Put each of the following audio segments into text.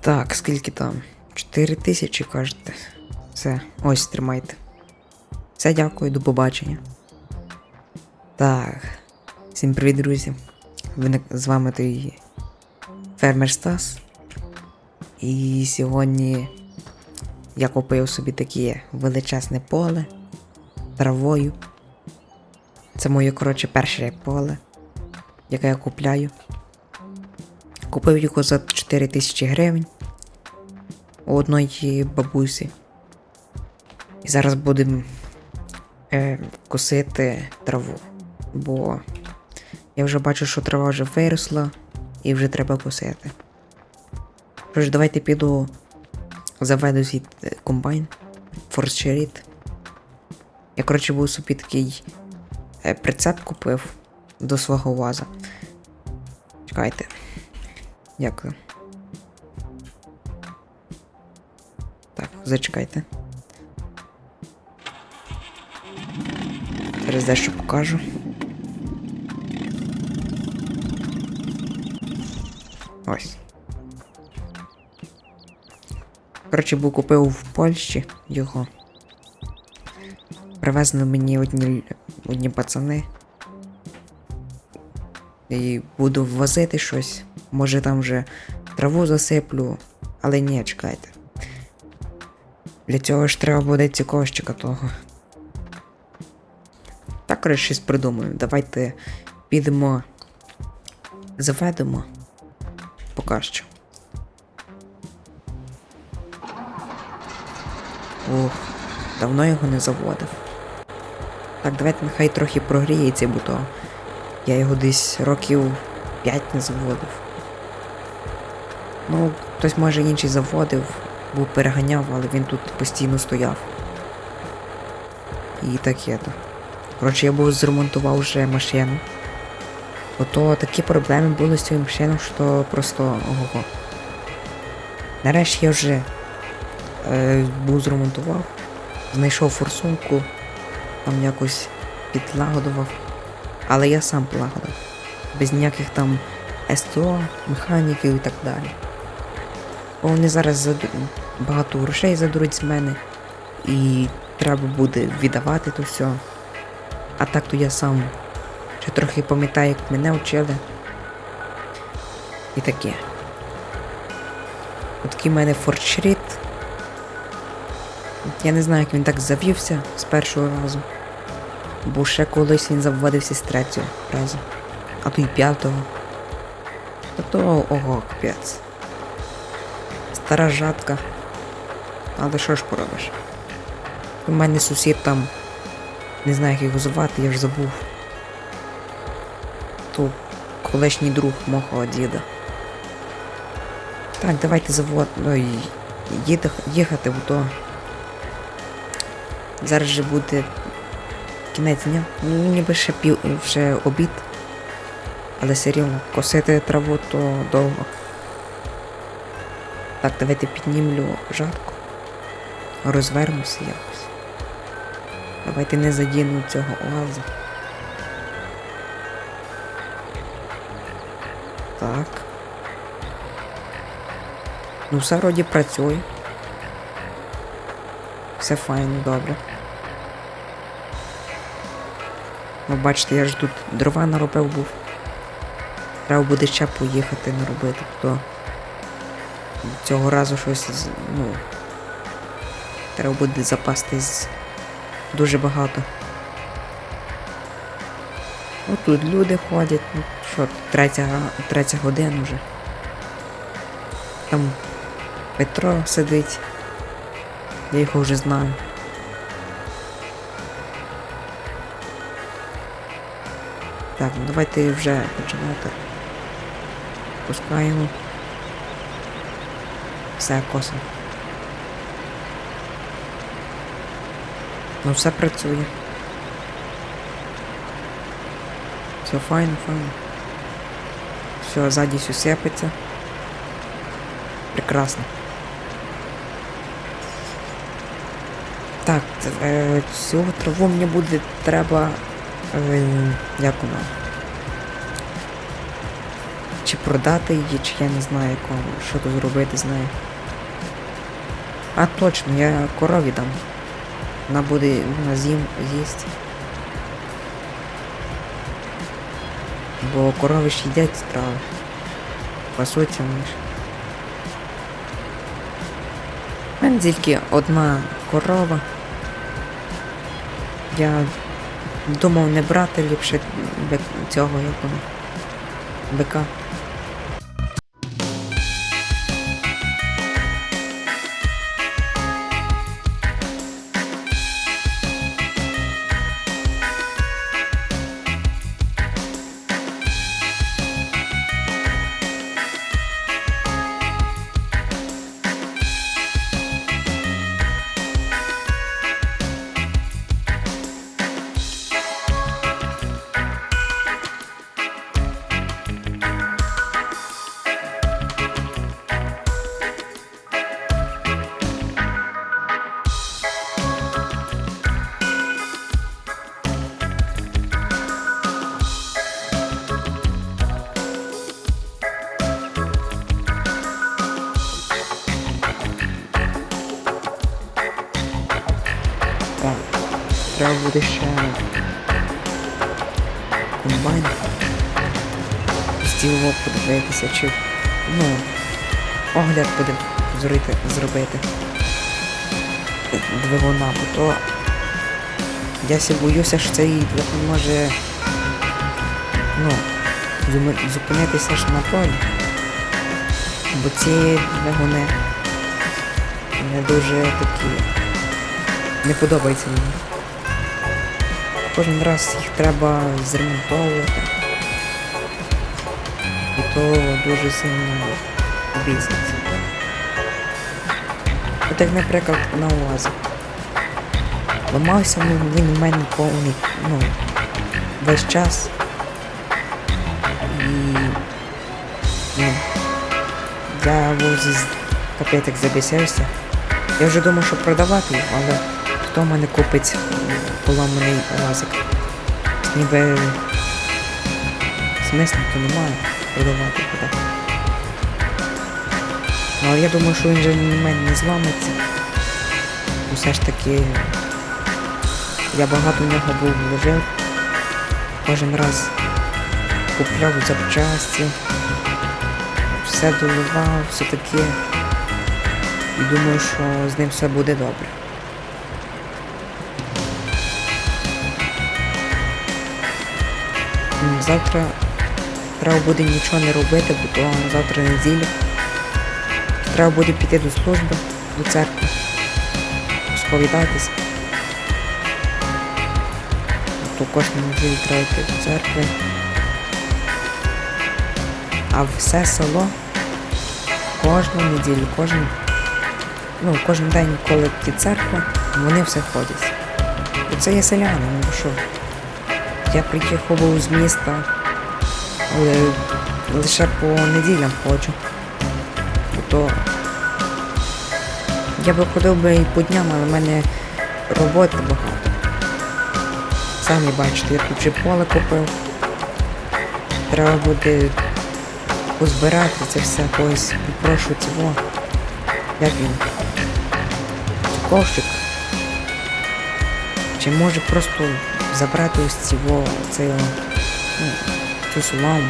Так, скільки там? 4 тисячі, кажете. Все, ось тримайте. Все, дякую, до побачення. Так. Всім привіт, друзі. Ви з вами той фермер Стас. І сьогодні я купив собі таке величезне поле травою. Це моє, коротше, перше поле, яке я купляю. Купив його за 4 тисячі гривень у одної бабусі. І зараз будемо е, косити траву. Бо я вже бачу, що трава вже виросла і вже треба косити. Тож, давайте піду заведу свій е, комбайн форсчеріт. Я, коротше, був собі такий е, прицеп купив до свого ваза. Чекайте. Дякую. Зачекайте. Зараз дещо покажу. Ось. Коротше, був купив в Польщі його. Привезли мені одні, одні пацани. І буду возити щось. Може там вже траву засиплю, але ні, чекайте. Для цього ж треба буде цікощика. Так, коротше, щось придумаю. Давайте підемо. Заведемо. Поки що. Ух, давно його не заводив. Так, давайте нехай трохи прогріється, бо то я його десь років 5 не заводив. Ну, хтось може інший заводив, був переганяв, але він тут постійно стояв. І таке то. Коротше, я був зремонтував вже машину. Ото такі проблеми були з цією машиною, що просто ого. Нарешті я вже е, був зремонтував, знайшов форсунку, там якось підлагодував. Але я сам полагодив. Без ніяких там СТО, механіків і так далі. Бо вони зараз. Багато грошей задуруть з мене, і треба буде віддавати то все. А так то я сам ще трохи пам'ятаю, як мене вчили. І таке. Отакий в мене форчріт. Я не знаю, як він так завівся з першого разу. Бо ще колись він заводився з третього разу. А то й п'ятого. Та то ого, капець. Стара жатка. Але що ж поробиш? У мене сусід там. Не знаю, як його звати, я ж забув. То колишній друг мого діда. Так, давайте завод. Ой, їхати, бо то. Зараз же буде кінець дня. Ну, ніби ще пів вже обід. Але все косити траву то довго. Так, давайте піднімлю жатку. Розвернуся якось. Давайте не задіну цього оаза. Так. Ну, все вроді працює. Все файно, добре. Ну, бачите, я ж тут дрова наробив був. Треба буде ще поїхати наробити, то цього разу щось, ну. Треба буде запастись дуже багато. От тут люди ходять, ну що, третя, третя година вже. Там Петро сидить. Я його вже знаю. Так, ну давайте вже починати. Пускаємо. Все, косимо. Ну все працює. Все файно, файно. Все, ззаді все сипеться. Прекрасно. Так, е, цю траву мені буде треба. Е, як вона? Чи продати її, чи я не знаю кому, що тут зробити з нею. А точно, я корові дам. Вона буде вона з'їм з'їсть. Бо корови ж їдять трави. Пасуться вони ж. У мене тільки одна корова. Я думав не брати ліпше цього як воно. Бика. Буде ще комбайн. Стіло подивитися, чи ну, огляд буде зробити, зробити двигуна, бо то я сі боюся, що цей двигун може ну, зупинитися ж на полі. Бо ці двигуни не дуже такі не подобається мені. Кожен раз їх треба зремонтовувати. І то дуже сильно бізнес. От як, наприклад, на УАЗі. Ламався він, у мене повний, ну, весь час. І ну, я возі капець як забісявся. Я вже думав, що продавати але хто в мене купить поламаний лазик? Ніби смисла то немає продавати куди. Ну, але я думаю, що він же в мене не зламиться. Все ж таки я багато в нього був вложив. Кожен раз купляв запчасті, все доливав, все таке. І думаю, що з ним все буде добре. Завтра треба буде нічого не робити, бо то завтра неділя. Треба буде піти до служби, до церкви, сповідатися. То кожну неділю треба йти до церкви. А все село кожну неділю, кожен ну, кожен день, коли ті церква, вони все ходять. І це є селяни, ну що. Я приїхав з міста, але лише по неділям ходжу. То я би ходив би і по дням, але в мене роботи багато. Самі бачите, я тут вже поле купив. Треба буде позбирати це все, когось попрошу цього. Як він? Ковшик. Чи може просто забрати ось цього, цього, ну, цю солому.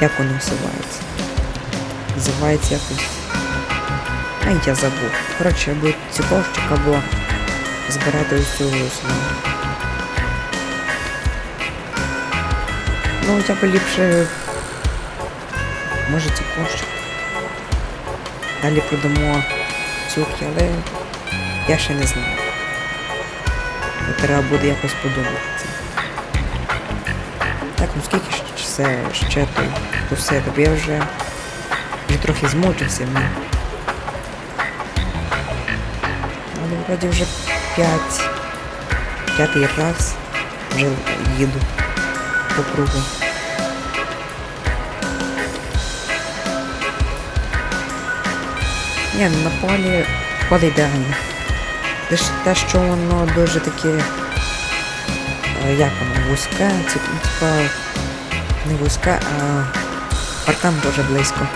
Як воно називається? Називається якось. Ай, я забув. Коротше, або цю ковшик, або збирати ось цю солому. Ну, я би ліпше. Може ці ковшик. Далі продамо цукки, але я ще не знаю. Бо треба буде якось подумати. Так, ну скільки ж це ще той тусити, бо я вже, вже трохи змучився мені. Але вроді вже п'ять, п'ятий раз вже їду по кругу. Ні, ну, на полі поле ідеальне. Лише те, що воно дуже таке. е, Як воно, вузьке, типа не вузьке, а Паркан дуже близько.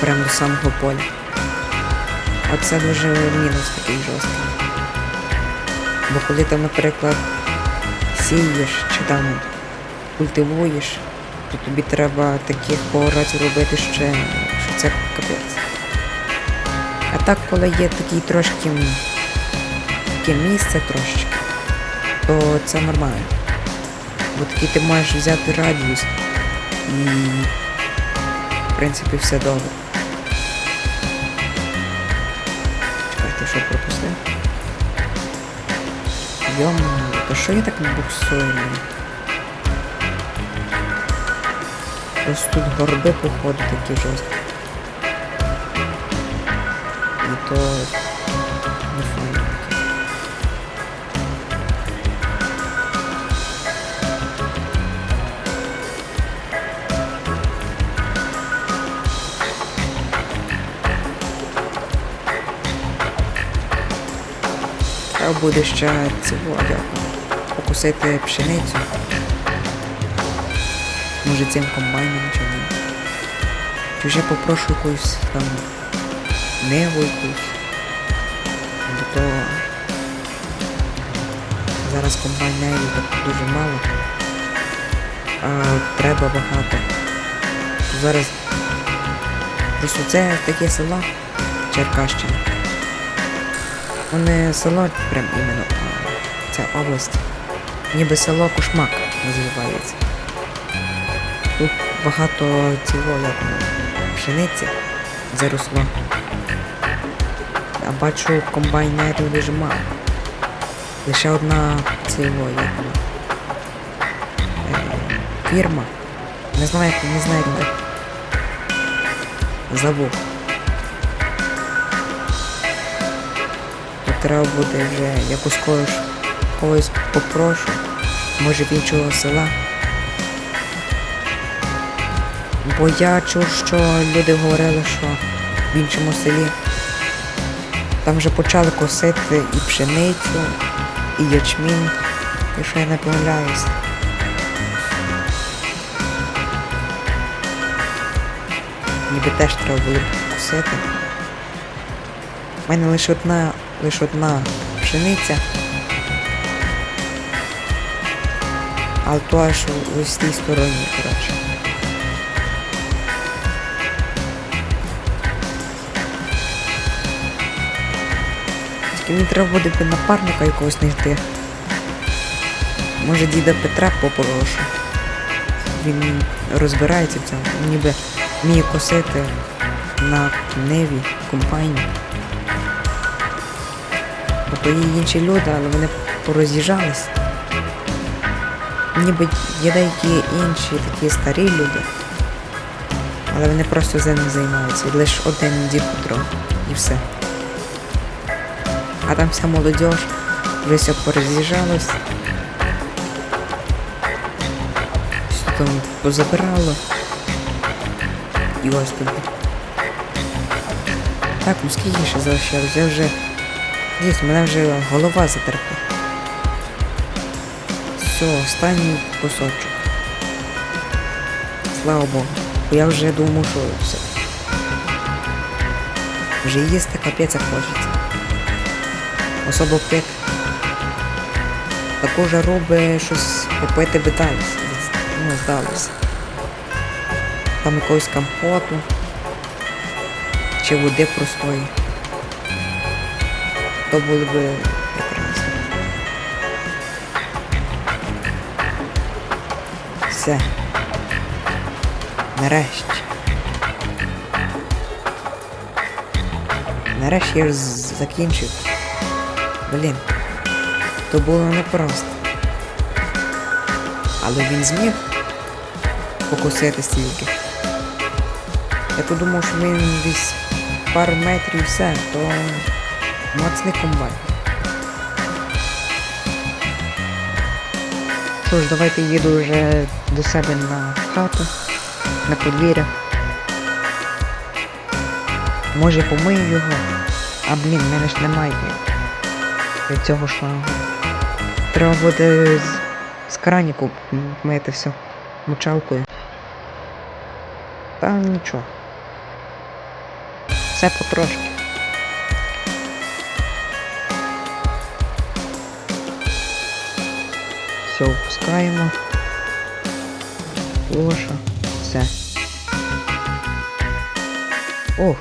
Прямо до самого поля. Оце дуже мінус такий жорсткий. Бо коли там, наприклад, сієш чи там культивуєш, то тобі треба таких поворотів робити ще, що це капець. А так, коли є такий трошки м, таке місце трошечки, то це нормально. Бо такий ти можеш взяти радіус і в принципі все добре. Чекайте, що пропустив? Йому, то що я так не буксую? Ось тут горби походу такі жорсткі. І то буде ще цього як, покусити пшеницю. Може цим комбайном чи ні. Чи вже попрошу якусь там неву якусь. Бо то зараз комбайнерів так дуже мало. А треба багато. Зараз просто це таке село Черкащина. Вони село прям іменно, ця область. Ніби село Кошмак називається. Тут багато як пшениці заросло. А бачу комбайнерів дуже мало. Лише одна цього як е, фірма. Не знаю, не знаю як. Забув. Треба буде вже якось когось, когось попрошу. Може в іншого села. Бо я чув, що люди говорили, що в іншому селі там вже почали косити і пшеницю, і ячмінь, якщо я не помиляюсь. Ніби теж треба було косити. У мене лише одна, лише одна пшениця. Але то аж ось тій стороні, коротше. Тільки мені треба буде напарника якогось знайти. Може діда Петра попрошу. Він розбирається в цьому. Ніби вміє косити на неві, компанії. То є інші люди, але вони пороз'їжджались. Ніби є деякі інші такі старі люди. Але вони просто за ним займаються. Лише один дід Петро. І все. А там вся молодежь вже все пороз'їжджалось. Все там позабирало. І ось тобі. Так, ну скільки ще залишилось? Я вже. Дійсно, мене вже голова затерпла. Все, останній кусочок. Слава Богу. Бо я вже думав, що все. Вже їсти капець як хочеться. Особо. Таку жару би щось попити би. Ну, здалося. Там якогось компоту. Чи води простої. То було би прекрасно. Все. Нарешті. Нарешті я закінчив. Блін. То було непросто. Але він зміг покусити стільки. Я подумав, що він десь пару метрів все, то моцний комбайн. Що ж, давайте їду вже до себе на хату, на подвір'я. Може помию його. А блін, в мене ж немає від цього шлангу. Треба буде з, з краніку мити все мочалкою. Та нічого. Все потрошки. Все, впускаємо. Лоша. Все. Ох.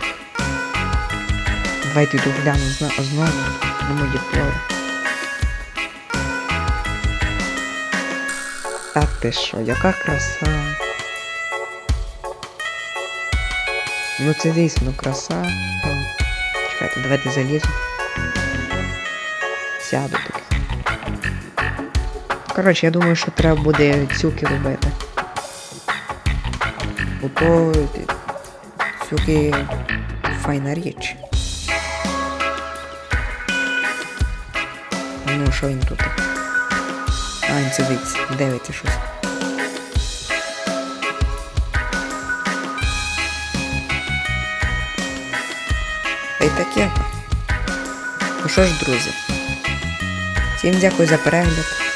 Давайте йду гляну знову на мої флори. Та ти що, яка краса. Ну це дійсно краса. Чекайте, давайте залізу. Сяду тут. Коротше, я думаю, що треба буде цюки робити. Бо то цюки файна річ. Ну, що він тут? А, він сидить, дивиться щось. Та таке. Ну що ж, друзі. Всім дякую за перегляд.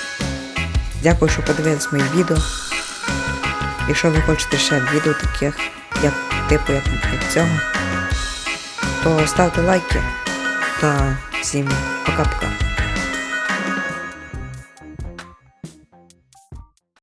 Дякую, що подивились мої відео. Якщо ви хочете ще відео таких, як типу як від цього, то ставте лайки та всім пока-пока.